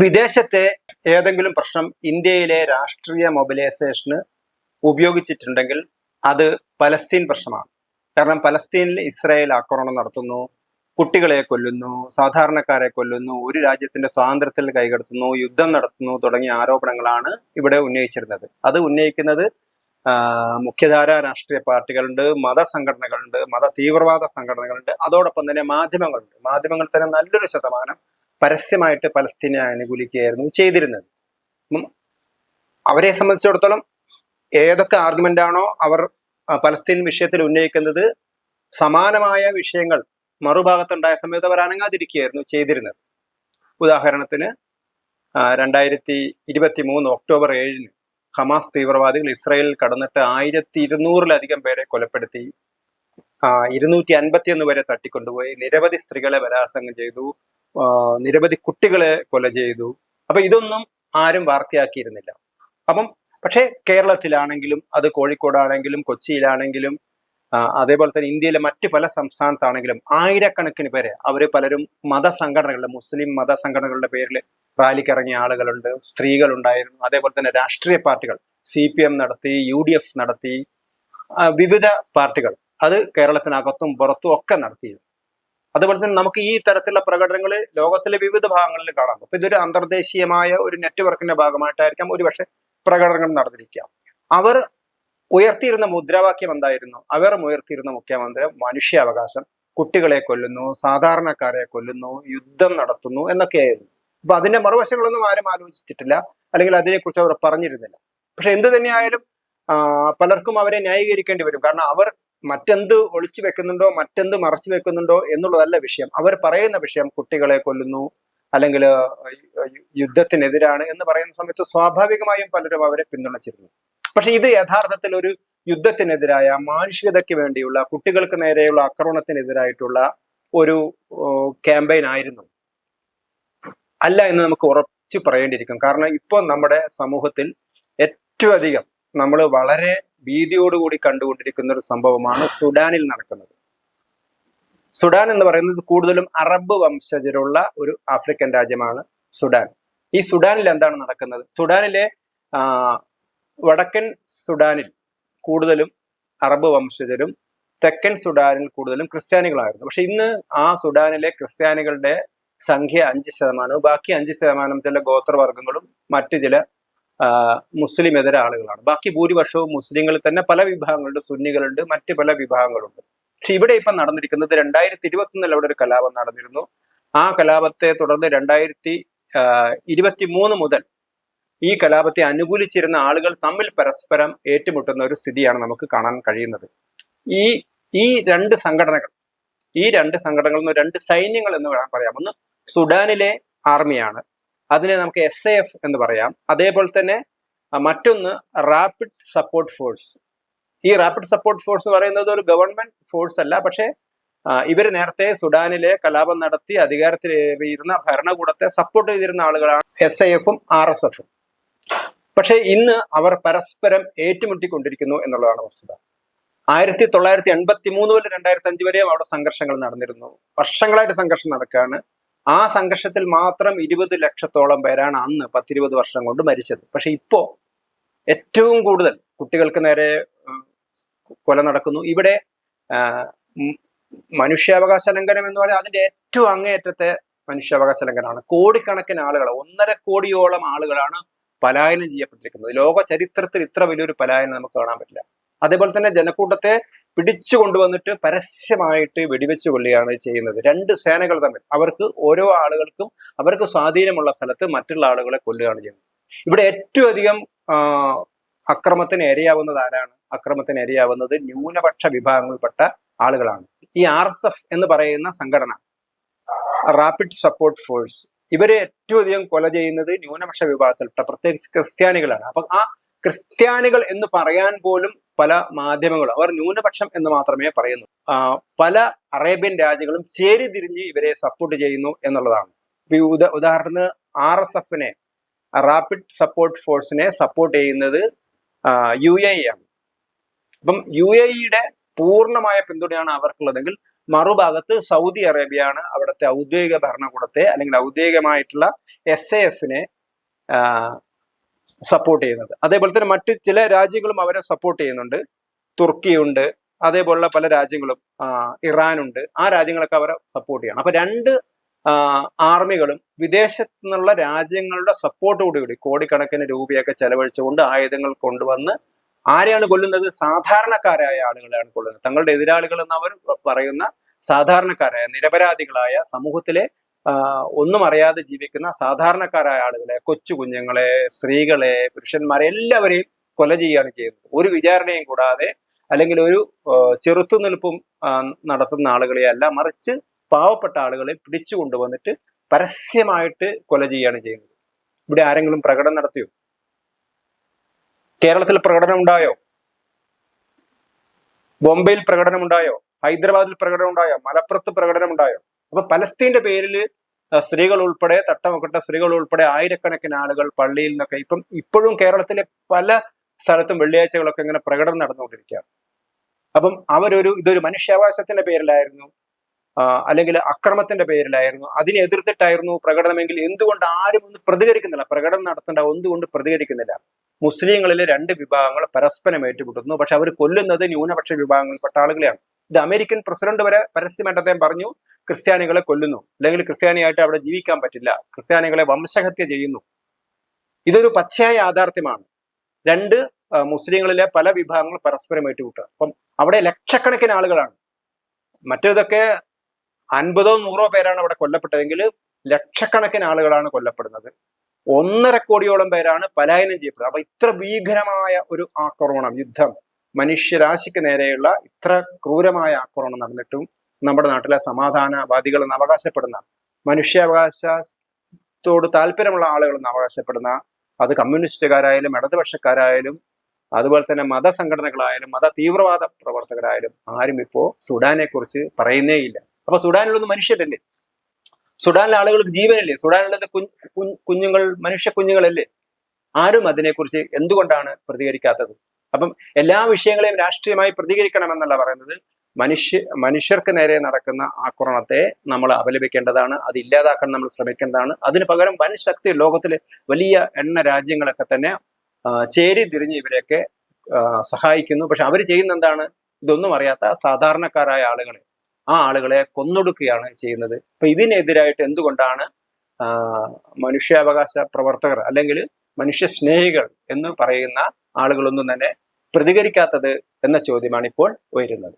വിദേശത്തെ ഏതെങ്കിലും പ്രശ്നം ഇന്ത്യയിലെ രാഷ്ട്രീയ മൊബിലൈസേഷന് ഉപയോഗിച്ചിട്ടുണ്ടെങ്കിൽ അത് പലസ്തീൻ പ്രശ്നമാണ്. കാരണം പലസ്തീനിൽ ഇസ്രായേൽ ആക്രമണം നടത്തുന്നു കുട്ടികളെ കൊല്ലുന്നു സാധാരണക്കാരെ കൊല്ലുന്നു ഒരു രാജ്യത്തിന്റെ സ്വാതന്ത്ര്യത്തിൽ കൈകടത്തുന്നു യുദ്ധം നടത്തുന്നു തുടങ്ങിയ ആരോപണങ്ങളാണ് ഇവിടെ ഉന്നയിച്ചിരുന്നത്. അത് ഉന്നയിക്കുന്നത് മുഖ്യധാര രാഷ്ട്രീയ പാർട്ടികളുണ്ട് മതസംഘടനകളുണ്ട് മത തീവ്രവാദ സംഘടനകളുണ്ട്. അതോടൊപ്പം തന്നെ മാധ്യമങ്ങളുണ്ട്. മാധ്യമങ്ങൾ തന്നെ നല്ലൊരു ശതമാനം പരസ്യമായിട്ട് പലസ്തീനെ അനുകൂലിക്കുകയായിരുന്നു ചെയ്തിരുന്നത്. അവരെ സംബന്ധിച്ചിടത്തോളം ഏതൊക്കെ ആർഗ്യുമെന്റ് ആണോ അവർ പലസ്തീൻ വിഷയത്തിൽ ഉന്നയിക്കുന്നത് സമാനമായ വിഷയങ്ങൾ മറുഭാഗത്തുണ്ടായ സമയത്ത് അവർ അനങ്ങാതിരിക്കുകയായിരുന്നു ചെയ്തിരുന്നത്. ഉദാഹരണത്തിന് രണ്ടായിരത്തി ഇരുപത്തി മൂന്ന് ഒക്ടോബർ ഏഴിന് ഹമാസ് തീവ്രവാദികൾ ഇസ്രായേലിൽ കടന്നിട്ട് ആയിരത്തി ഇരുന്നൂറിലധികം പേരെ കൊലപ്പെടുത്തി ഇരുന്നൂറ്റി അൻപത്തിയൊന്ന് വരെ തട്ടിക്കൊണ്ടുപോയി. നിരവധി സ്ത്രീകളെ ബലാത്സംഗം ചെയ്തു. നിരവധി കുട്ടികളെ കൊല ചെയ്തു. അപ്പൊ ഇതൊന്നും ആരും വാർത്തയാക്കിയിരുന്നില്ല. അപ്പം പക്ഷേ കേരളത്തിലാണെങ്കിലും അത് കോഴിക്കോടാണെങ്കിലും കൊച്ചിയിലാണെങ്കിലും അതേപോലെ തന്നെ ഇന്ത്യയിലെ മറ്റ് പല സംസ്ഥാനത്താണെങ്കിലും ആയിരക്കണക്കിന് പേരെ അവർ പലരും മതസംഘടനകളുടെ മുസ്ലിം മതസംഘടനകളുടെ പേരിൽ റാലിക്ക് ഇറങ്ങിയ ആളുകളുണ്ട് സ്ത്രീകളുണ്ടായിരുന്നു. അതേപോലെ തന്നെ രാഷ്ട്രീയ പാർട്ടികൾ സി പി എം നടത്തി യു ഡി എഫ് നടത്തി വിവിധ പാർട്ടികൾ അത് കേരളത്തിനകത്തും പുറത്തും ഒക്കെ നടത്തിയിരുന്നു. അതുപോലെ തന്നെ നമുക്ക് ഈ തരത്തിലുള്ള പ്രകടനങ്ങൾ ലോകത്തിലെ വിവിധ ഭാഗങ്ങളിൽ കാണാം. അപ്പൊ ഇതൊരു അന്തർദേശീയമായ ഒരു നെറ്റ്വർക്കിന്റെ ഭാഗമായിട്ടായിരിക്കാം ഒരുപക്ഷെ പ്രകടനങ്ങൾ നടന്നിരിക്കുക. അവർ ഉയർത്തിയിരുന്ന മുദ്രാവാക്യം എന്തായിരുന്നു? അവർ ഉയർത്തിയിരുന്ന മുഖ്യമന്ത്രി മനുഷ്യാവകാശം കുട്ടികളെ കൊല്ലുന്നു സാധാരണക്കാരെ കൊല്ലുന്നു യുദ്ധം നടത്തുന്നു എന്നൊക്കെയായിരുന്നു. അപ്പൊ അതിന്റെ മറുവശങ്ങളൊന്നും ആരും ആലോചിച്ചിട്ടില്ല അല്ലെങ്കിൽ അതിനെക്കുറിച്ച് അവർ പറഞ്ഞിരുന്നില്ല. പക്ഷെ എന്ത് തന്നെയായാലും പലർക്കും അവരെ ന്യായീകരിക്കേണ്ടി വരും. കാരണം അവർ മറ്റെന്ത് ഒളിച്ചു വെക്കുന്നുണ്ടോ മറ്റെന്ത് മറച്ചു വെക്കുന്നുണ്ടോ എന്നുള്ളതല്ല വിഷയം. അവർ പറയുന്ന വിഷയം കുട്ടികളെ കൊല്ലുന്നു അല്ലെങ്കിൽ യുദ്ധത്തിനെതിരാണ് എന്ന് പറയുന്ന സമയത്ത് സ്വാഭാവികമായും പലരും അവരെ പിന്തുണച്ചിരുന്നു. പക്ഷെ ഇത് യഥാർത്ഥത്തിൽ ഒരു യുദ്ധത്തിനെതിരായ മാനുഷികതയ്ക്ക് വേണ്ടിയുള്ള കുട്ടികൾക്ക് നേരെയുള്ള ആക്രമണത്തിനെതിരായിട്ടുള്ള ഒരു ക്യാമ്പയിൻ ആയിരുന്നു. അല്ല എന്ന് നമുക്ക് ഉറച്ചു പറയേണ്ടിയിരിക്കും. കാരണം ഇപ്പോൾ നമ്മുടെ സമൂഹത്തിൽ ഏറ്റവും അധികം നമ്മൾ വളരെ ഭീതിയോടുകൂടി കണ്ടുകൊണ്ടിരിക്കുന്ന ഒരു സംഭവമാണ് സുഡാനിൽ നടക്കുന്നത്. സുഡാൻ എന്ന് പറയുന്നത് കൂടുതലും അറബ് വംശജരുള്ള ഒരു ആഫ്രിക്കൻ രാജ്യമാണ് സുഡാൻ. ഈ സുഡാനിൽ എന്താണ് നടക്കുന്നത്? സുഡാനിലെ വടക്കൻ സുഡാനിൽ കൂടുതലും അറബ് വംശജരും തെക്കൻ സുഡാനിൽ കൂടുതലും ക്രിസ്ത്യാനികളായിരുന്നു. പക്ഷെ ഇന്ന് ആ സുഡാനിലെ ക്രിസ്ത്യാനികളുടെ സംഖ്യ അഞ്ച് ശതമാനവും ബാക്കി അഞ്ച് ശതമാനം ചില ഗോത്രവർഗങ്ങളും മറ്റു ചില മുസ്ലിം ഇതര ആളുകളാണ്. ബാക്കി ഭൂരിപക്ഷവും മുസ്ലിങ്ങളിൽ തന്നെ പല വിഭാഗങ്ങളുണ്ട് സുന്നികളുണ്ട് മറ്റ് പല വിഭാഗങ്ങളുണ്ട്. പക്ഷെ ഇവിടെ ഇപ്പം നടന്നിരിക്കുന്നത് രണ്ടായിരത്തി ഇരുപത്തിയൊന്നിൽ അവിടെ ഒരു കലാപം നടന്നിരുന്നു. ആ കലാപത്തെ തുടർന്ന് രണ്ടായിരത്തി ഇരുപത്തി മൂന്ന് മുതൽ ഈ കലാപത്തെ അനുകൂലിച്ചിരുന്ന ആളുകൾ തമ്മിൽ പരസ്പരം ഏറ്റുമുട്ടുന്ന ഒരു സ്ഥിതിയാണ് നമുക്ക് കാണാൻ കഴിയുന്നത്. ഈ ഈ രണ്ട് സംഘടനകൾ ഈ രണ്ട് സംഘടനകളിൽ നിന്ന് രണ്ട് സൈന്യങ്ങൾ എന്ന് വേണം പറയാം. ഒന്ന് സുഡാനിലെ ആർമിയാണ് അതിനെ നമുക്ക് എസ് എ എഫ് എന്ന് പറയാം. അതേപോലെ തന്നെ മറ്റൊന്ന് റാപ്പിഡ് സപ്പോർട്ട് ഫോഴ്സ് ഈ റാപ്പിഡ് സപ്പോർട്ട് ഫോഴ്സ് എന്ന് പറയുന്നത് ഒരു ഗവൺമെന്റ് ഫോഴ്സ് അല്ല. പക്ഷേ ഇവർ നേരത്തെ സുഡാനിലെ കലാപം നടത്തി അധികാരത്തിലേറിയിരുന്ന ഭരണകൂടത്തെ സപ്പോർട്ട് ചെയ്തിരുന്ന ആളുകളാണ് എസ് ഐ എഫും ആർ എസ് എഫും പക്ഷേ ഇന്ന് അവർ പരസ്പരം ഏറ്റുമുട്ടിക്കൊണ്ടിരിക്കുന്നു എന്നുള്ളതാണ് വസ്തുത. ആയിരത്തി തൊള്ളായിരത്തി എൺപത്തി മൂന്ന് മുതൽ രണ്ടായിരത്തി അഞ്ച് വരെയും അവിടെ സംഘർഷങ്ങൾ നടന്നിരുന്നു. വർഷങ്ങളായിട്ട് സംഘർഷം നടക്കുകയാണ് ആ സംഘർഷത്തിൽ മാത്രം ഇരുപത് ലക്ഷത്തോളം പേരാണ് അന്ന് പത്തിരുപത് വർഷം കൊണ്ട് മരിച്ചത്. പക്ഷെ ഇപ്പോ ഏറ്റവും കൂടുതൽ കുട്ടികൾക്ക് നേരെ കൊല നടക്കുന്നു. ഇവിടെ മനുഷ്യാവകാശ ലംഘനം എന്ന് പറയുന്നത് അതിന്റെ ഏറ്റവും അങ്ങേയറ്റത്തെ മനുഷ്യാവകാശ ലംഘനമാണ്. കോടിക്കണക്കിന് ആളുകൾ ഒന്നര കോടിയോളം ആളുകളാണ് പലായനം ചെയ്യപ്പെട്ടിരിക്കുന്നത്. ലോക ചരിത്രത്തിൽ ഇത്ര വലിയൊരു പലായനം നമുക്ക് കാണാൻ പറ്റില്ല. അതേപോലെ തന്നെ ജനക്കൂട്ടത്തെ പിടിച്ചു കൊണ്ടുവന്നിട്ട് പരസ്യമായിട്ട് വെടിവെച്ച് കൊല്ലുകയാണ് ചെയ്യുന്നത്. രണ്ട് സേനകൾ തമ്മിൽ. അവർക്ക് ഓരോ ആളുകൾക്കും അവർക്ക് സ്വാധീനമുള്ള സ്ഥലത്ത് മറ്റുള്ള ആളുകളെ കൊല്ലുകയാണ് ചെയ്യുന്നത്. ഇവിടെ ഏറ്റവും അധികം അക്രമത്തിന് ഇരയാവുന്നത് ആരാണ്? അക്രമത്തിന് ഇരയാവുന്നത് ന്യൂനപക്ഷ വിഭാഗങ്ങളിൽപ്പെട്ട ആളുകളാണ്. ഈ ആർ എസ് എഫ് എന്ന് പറയുന്ന സംഘടന റാപ്പിഡ് സപ്പോർട്ട് ഫോഴ്സ് ഇവരെ ഏറ്റവും അധികം കൊല ചെയ്യുന്നത് ന്യൂനപക്ഷ വിഭാഗത്തിൽപ്പെട്ട പ്രത്യേകിച്ച് ക്രിസ്ത്യാനികളാണ്. അപ്പൊ ആ ക്രിസ്ത്യാനികൾ എന്ന് പറയാൻ പോലും പല മാധ്യമങ്ങളും അവർ ന്യൂനപക്ഷം എന്ന് മാത്രമേ പറയുന്നു. പല അറേബ്യൻ രാജ്യങ്ങളും ചേരി തിരിഞ്ഞ് ഇവരെ സപ്പോർട്ട് ചെയ്യുന്നു എന്നുള്ളതാണ്. ഉദാ ഉദാഹരണത്തിന് ആർ എസ് എഫിനെ റാപ്പിഡ് സപ്പോർട്ട് ഫോഴ്സിനെ സപ്പോർട്ട് ചെയ്യുന്നത് യു എ ആണ്. അപ്പം യു എ ഇയുടെ പൂർണമായ പിന്തുണയാണ് അവർക്കുള്ളതെങ്കിൽ മറുഭാഗത്ത് സൗദി അറേബ്യയാണ് അവിടുത്തെ ഔദ്യോഗിക ഭരണകൂടത്തെ അല്ലെങ്കിൽ ഔദ്യോഗികമായിട്ടുള്ള എസ് എ എഫിനെ സപ്പോർട്ട് ചെയ്യുന്നത്. അതേപോലെ തന്നെ മറ്റ് ചില രാജ്യങ്ങളും അവരെ സപ്പോർട്ട് ചെയ്യുന്നുണ്ട്. തുർക്കിയുണ്ട് അതേപോലുള്ള പല രാജ്യങ്ങളും ഇറാനുണ്ട് ആ രാജ്യങ്ങളൊക്കെ അവരെ സപ്പോർട്ട് ചെയ്യണം. അപ്പൊ രണ്ട് ആർമികളും വിദേശത്തു നിന്നുള്ള രാജ്യങ്ങളുടെ സപ്പോർട്ടോടുകൂടി കോടിക്കണക്കിന് രൂപയൊക്കെ ചെലവഴിച്ചുകൊണ്ട് ആയുധങ്ങൾ കൊണ്ടുവന്ന് ആരെയാണ് കൊല്ലുന്നത്? സാധാരണക്കാരായ ആളുകളെയാണ് കൊല്ലുന്നത്. തങ്ങളുടെ എതിരാളികൾ എന്ന് അവർ പറയുന്ന സാധാരണക്കാരായ നിരപരാധികളായ സമൂഹത്തിലെ ഒന്നും അറിയാതെ ജീവിക്കുന്ന സാധാരണക്കാരായ ആളുകളെ കൊച്ചു കുഞ്ഞുങ്ങളെ സ്ത്രീകളെ പുരുഷന്മാരെ എല്ലാവരെയും കൊല ചെയ്യുകയാണ് ചെയ്യുന്നത്. ഒരു വിചാരണയും കൂടാതെ അല്ലെങ്കിൽ ഒരു ചെറുത്തുനിൽപ്പും നടത്തുന്ന ആളുകളെ അല്ല മറിച്ച് പാവപ്പെട്ട ആളുകളെ പിടിച്ചു കൊണ്ടുവന്നിട്ട് പരസ്യമായിട്ട് കൊല ചെയ്യുകയാണ് ചെയ്യുന്നത്. ഇവിടെ ആരെങ്കിലും പ്രകടനം നടത്തിയോ? കേരളത്തിൽ പ്രകടനം ഉണ്ടായോ? ബോംബെയിൽ പ്രകടനം ഉണ്ടായോ? ഹൈദരാബാദിൽ പ്രകടനം ഉണ്ടായോ? മലപ്പുറത്ത് പ്രകടനം ഉണ്ടായോ? അപ്പൊ പലസ്തീന്റെ പേരിൽ സ്ത്രീകൾ ഉൾപ്പെടെ തട്ടമുക്കട്ട സ്ത്രീകൾ ഉൾപ്പെടെ ആയിരക്കണക്കിന് ആളുകൾ പള്ളിയിൽ നിന്നൊക്കെ ഇപ്പം ഇപ്പോഴും കേരളത്തിലെ പല സ്ഥലത്തും വെള്ളിയാഴ്ചകളൊക്കെ ഇങ്ങനെ പ്രകടനം നടന്നുകൊണ്ടിരിക്കുകയാണ്. അപ്പം അവരൊരു ഇതൊരു മനുഷ്യാവകാശത്തിന്റെ പേരിലായിരുന്നു അല്ലെങ്കിൽ അക്രമത്തിന്റെ പേരിലായിരുന്നു അതിനെ എതിർത്തിട്ടായിരുന്നു പ്രകടനമെങ്കിൽ എന്തുകൊണ്ട് ആരും ഒന്ന് പ്രതികരിക്കുന്നില്ല? പ്രകടനം നടത്തേണ്ട എന്തുകൊണ്ട് പ്രതികരിക്കുന്നില്ല? മുസ്ലിങ്ങളിലെ രണ്ട് വിഭാഗങ്ങൾ പരസ്പരം ഏറ്റുമുട്ടുന്നു. പക്ഷെ അവർ കൊല്ലുന്നത് ന്യൂനപക്ഷ വിഭാഗങ്ങളിൽപ്പെട്ട ആളുകളെയാണ്. ഇത് അമേരിക്കൻ പ്രസിഡന്റ് വരെ പരസ്യമായിട്ട് അദ്ദേഹം പറഞ്ഞു ക്രിസ്ത്യാനികളെ കൊല്ലുന്നു. അല്ലെങ്കിൽ ക്രിസ്ത്യാനിയായിട്ട് അവിടെ ജീവിക്കാൻ പറ്റില്ല. ക്രിസ്ത്യാനികളെ വംശഹത്യ ചെയ്യുന്നു. ഇതൊരു പച്ചയായ യാഥാർത്ഥ്യമാണ്. രണ്ട് മുസ്ലിങ്ങളിലെ പല വിഭാഗങ്ങൾ പരസ്പരം ഏറ്റുമുട്ടുക. അപ്പം അവിടെ ലക്ഷക്കണക്കിന് ആളുകളാണ്. മറ്റേതൊക്കെ അൻപതോ നൂറോ പേരാണ് അവിടെ കൊല്ലപ്പെട്ടതെങ്കിൽ ലക്ഷക്കണക്കിന് ആളുകളാണ് കൊല്ലപ്പെടുന്നത്. ഒന്നര കോടിയോളം പേരാണ് പലായനം ചെയ്യപ്പെടുന്നത്. അപ്പൊ ഇത്ര ഭീകരമായ ഒരു ആക്രമണം യുദ്ധം. മനുഷ്യരാശിക്ക് നേരെയുള്ള ഇത്ര ക്രൂരമായ ആക്രമണം നടന്നിട്ടും നമ്മുടെ നാട്ടിലെ സമാധാനവാദികൾ എന്ന് അവകാശപ്പെടുന്ന മനുഷ്യാവകാശത്തോട് താല്പര്യമുള്ള ആളുകൾ എന്ന് അവകാശപ്പെടുന്ന അത് കമ്മ്യൂണിസ്റ്റുകാരായാലും ഇടതുപക്ഷക്കാരായാലും അതുപോലെ തന്നെ മതസംഘടനകളായാലും മത തീവ്രവാദ പ്രവർത്തകരായാലും ആരും ഇപ്പോ സുഡാനെ കുറിച്ച് പറയുന്നേയില്ല അപ്പൊ സുഡാനിലൊന്നും മനുഷ്യരല്ലേ? സുഡാനിലെ ആളുകൾക്ക് ജീവനല്ലേ? സുഡാനിലെ കുഞ്ഞ് കുഞ്ഞുങ്ങൾ മനുഷ്യ കുഞ്ഞുങ്ങളല്ലേ? ആരും അതിനെക്കുറിച്ച് എന്തുകൊണ്ടാണ് പ്രതികരിക്കാത്തത്? അപ്പം എല്ലാ വിഷയങ്ങളെയും രാഷ്ട്രീയമായി പ്രതികരിക്കണമെന്നല്ല പറയുന്നത്. മനുഷ്യ മനുഷ്യർക്ക് നേരെ നടക്കുന്ന ആക്രമണത്തെ നമ്മൾ അപലപിക്കേണ്ടതാണ് അത് ഇല്ലാതാക്കാൻ നമ്മൾ ശ്രമിക്കേണ്ടതാണ്. അതിന് പകരം വൻ ശക്തി ലോകത്തിലെ വലിയ എണ്ണ രാജ്യങ്ങളൊക്കെ തന്നെ ചേരി തിരിഞ്ഞ് ഇവരെയൊക്കെ സഹായിക്കുന്നു. പക്ഷെ അവർ ചെയ്യുന്ന എന്താണ്? ഇതൊന്നും അറിയാത്ത സാധാരണക്കാരായ ആളുകളെ ആ ആളുകളെ കൊന്നൊടുക്കുകയാണ് ചെയ്യുന്നത്. അപ്പൊ ഇതിനെതിരായിട്ട് എന്തുകൊണ്ടാണ് മനുഷ്യാവകാശ പ്രവർത്തകർ അല്ലെങ്കിൽ മനുഷ്യ സ്നേഹികൾ എന്ന് പറയുന്ന ആളുകളൊന്നും തന്നെ പ്രതികരിക്കാത്തത് എന്ന ചോദ്യമാണ് ഇപ്പോൾ ഉയരുന്നത്.